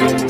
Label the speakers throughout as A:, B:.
A: Thank you.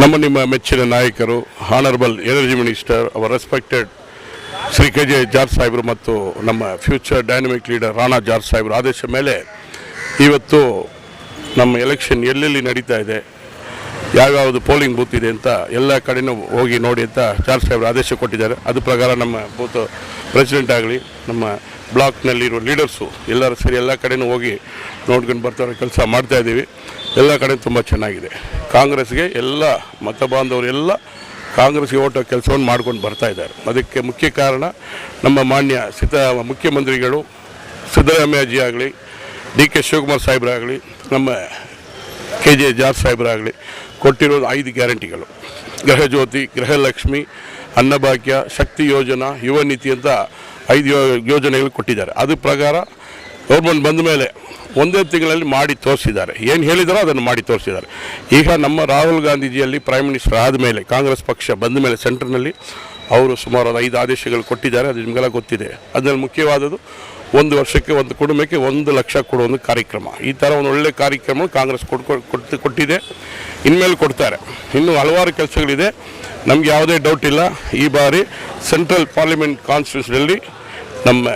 A: ನಮ್ಮ ನಿಮ್ಮ
B: ಮೆಚ್ಚಿನ ನಾಯಕರು honourable energy minister our respected Shri K J George ಸಾಹೇಬರು ಮತ್ತು ನಮ್ಮ future dynamic leader Rana George ಸಾಹೇಬ್ರ ಆದೇಶ ಮೇಲೆ ಇವತ್ತು ನಮ್ಮ ಎಲೆಕ್ಷನ್ ಎಲ್ಲೆಲ್ಲಿ ನಡೀತಾ ಇದೆ, ಯಾವ್ಯಾವುದು ಪೋಲಿಂಗ್ ಬೂತ್ ಇದೆ ಅಂತ ಎಲ್ಲ ಕಡೆನೂ ಹೋಗಿ ನೋಡಿ ಅಂತ ಜಾರ್ಜ್ ಸಾಹೇಬ್ರು ಆದೇಶ ಕೊಟ್ಟಿದ್ದಾರೆ. ಅದು ಪ್ರಕಾರ ನಮ್ಮ ಬೂತ್ ಪ್ರೆಸಿಡೆಂಟ್ ಆಗಲಿ, ನಮ್ಮ ಬ್ಲಾಕ್ನಲ್ಲಿರುವ ಲೀಡರ್ಸು ಎಲ್ಲರೂ ಸೇರಿ ಎಲ್ಲ ಕಡೆನೂ ಹೋಗಿ ನೋಡ್ಕೊಂಡು ಬರ್ತಾರೆ, ಕೆಲಸ ಮಾಡ್ತಾಯಿದ್ದೀವಿ ಎಲ್ಲ ಕಡೆ ತುಂಬ ಚೆನ್ನಾಗಿದೆ. ಕಾಂಗ್ರೆಸ್ಗೆ ಎಲ್ಲ ಮತ ಬಾಂಧವರು ಎಲ್ಲ ಕಾಂಗ್ರೆಸ್ಗೆ ಓಟೋ ಕೆಲಸವನ್ನು ಮಾಡ್ಕೊಂಡು ಬರ್ತಾ ಇದ್ದಾರೆ. ಅದಕ್ಕೆ ಮುಖ್ಯ ಕಾರಣ ನಮ್ಮ ಮಾನ್ಯ ಸಿದ್ದ ಮುಖ್ಯಮಂತ್ರಿಗಳು ಸಿದ್ದರಾಮಯ್ಯಜಿ ಆಗಲಿ, ಡಿ ಕೆ ಶಿವಕುಮಾರ್ ಸಾಹೇಬರಾಗಲಿ, ನಮ್ಮ ಕೆ ಜೆ ಜಾರ್ಜ್ ಸಾಹೇಬರಾಗಲಿ ಕೊಟ್ಟಿರೋದು ಐದು ಗ್ಯಾರಂಟಿಗಳು. ಗೃಹಜ್ಯೋತಿ ಗೃಹಲಕ್ಷ್ಮಿ ಅನ್ನಭಾಗ್ಯ, ಶಕ್ತಿ ಯೋಜನಾ, ಯುವ ನೀತಿ ಅಂತ ಐದು ಯೋ- ಯೋಜನೆಗಳು ಕೊಟ್ಟಿದ್ದಾರೆ. ಅದು ಪ್ರಕಾರ ಗೌರ್ಮೆಂಟ್ ಬಂದ ಮೇಲೆ ಒಂದೇ ತಿಂಗಳಲ್ಲಿ ಮಾಡಿ ತೋರಿಸಿದ್ದಾರೆ. ಏನು ಹೇಳಿದಾರೋ ಅದನ್ನು ಮಾಡಿ ತೋರಿಸಿದ್ದಾರೆ. ಈಗ ನಮ್ಮ ರಾಹುಲ್ ಗಾಂಧೀಜಿಯಲ್ಲಿ ಪ್ರೈಮ್ ಮಿನಿಸ್ಟರ್ ಆದಮೇಲೆ ಕಾಂಗ್ರೆಸ್ ಪಕ್ಷ ಬಂದ ಮೇಲೆ ಸೆಂಟ್ರ್ನಲ್ಲಿ ಅವರು ಸುಮಾರು ಒಂದು ಐದು ಆದೇಶಗಳು ಕೊಟ್ಟಿದ್ದಾರೆ. ಅದು ನಿಮಗೆಲ್ಲ ಗೊತ್ತಿದೆ. ಅದರಲ್ಲಿ ಮುಖ್ಯವಾದದ್ದು ಒಂದು ವರ್ಷಕ್ಕೆ ಒಂದು ಕುಟುಂಬಕ್ಕೆ ಒಂದು ಲಕ್ಷ ಕೊಡುವ ಒಂದು ಕಾರ್ಯಕ್ರಮ. ಈ ಥರ ಒಂದು ಒಳ್ಳೆ ಕಾರ್ಯಕ್ರಮ ಕಾಂಗ್ರೆಸ್ ಕೊಟ್ಟು ಕೊಟ್ಟಿದೆ. ಇನ್ಮೇಲೆ ಕೊಡ್ತಾರೆ. ಇನ್ನೂ ಹಲವಾರು ಕೆಲಸಗಳಿದೆ. ನಮಗೆ ಯಾವುದೇ ಡೌಟ್ ಇಲ್ಲ. ಈ ಬಾರಿ ಸೆಂಟ್ರಲ್ ಪಾರ್ಲಿಮೆಂಟ್ ಕಾನ್ಸ್ಟಿಟ್ಯೂಷನಲ್ಲಿ ನಮ್ಮ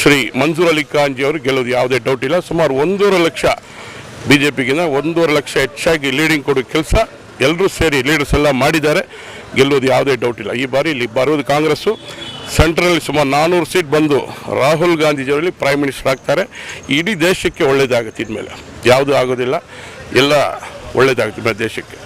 B: ಶ್ರೀ ಮನ್ಸೂರ್ ಅಲಿ ಖಾನ್ಜಿ ಅವರು ಗೆಲ್ಲೋದು ಯಾವುದೇ ಡೌಟ್ ಇಲ್ಲ. ಸುಮಾರು ಒಂದೂವರೆ ಲಕ್ಷ ಬಿ ಜೆ ಪಿಗಿಂತ ಒಂದೂವರೆ ಲಕ್ಷ ಹೆಚ್ಚಾಗಿ ಲೀಡಿಂಗ್ ಕೊಡೋ ಕೆಲಸ ಎಲ್ಲರೂ ಸೇರಿ ಲೀಡರ್ಸ್ ಎಲ್ಲ ಮಾಡಿದ್ದಾರೆ. ಗೆಲ್ಲೋದು ಯಾವುದೇ ಡೌಟ್ ಇಲ್ಲ. ಈ ಬಾರಿ ಇಲ್ಲಿ ಬರೋದು ಕಾಂಗ್ರೆಸ್ಸು. ಸೆಂಟ್ರಲ್ಲಿ ಸುಮಾರು ನಾನ್ನೂರು ಸೀಟ್ ಬಂದು ರಾಹುಲ್ ಗಾಂಧೀಜಿಯವರಲ್ಲಿ ಪ್ರೈಮ್ ಮಿನಿಸ್ಟರ್ ಆಗ್ತಾರೆ. ಇಡೀ ದೇಶಕ್ಕೆ ಒಳ್ಳೇದಾಗುತ್ತೆ ಇನ್ಮೇಲೆ. ಯಾವುದೂ ಆಗೋದಿಲ್ಲ. ಎಲ್ಲ ಒಳ್ಳೇದಾಗುತ್ತೆ ಇನ್ಮೇಲೆ ದೇಶಕ್ಕೆ.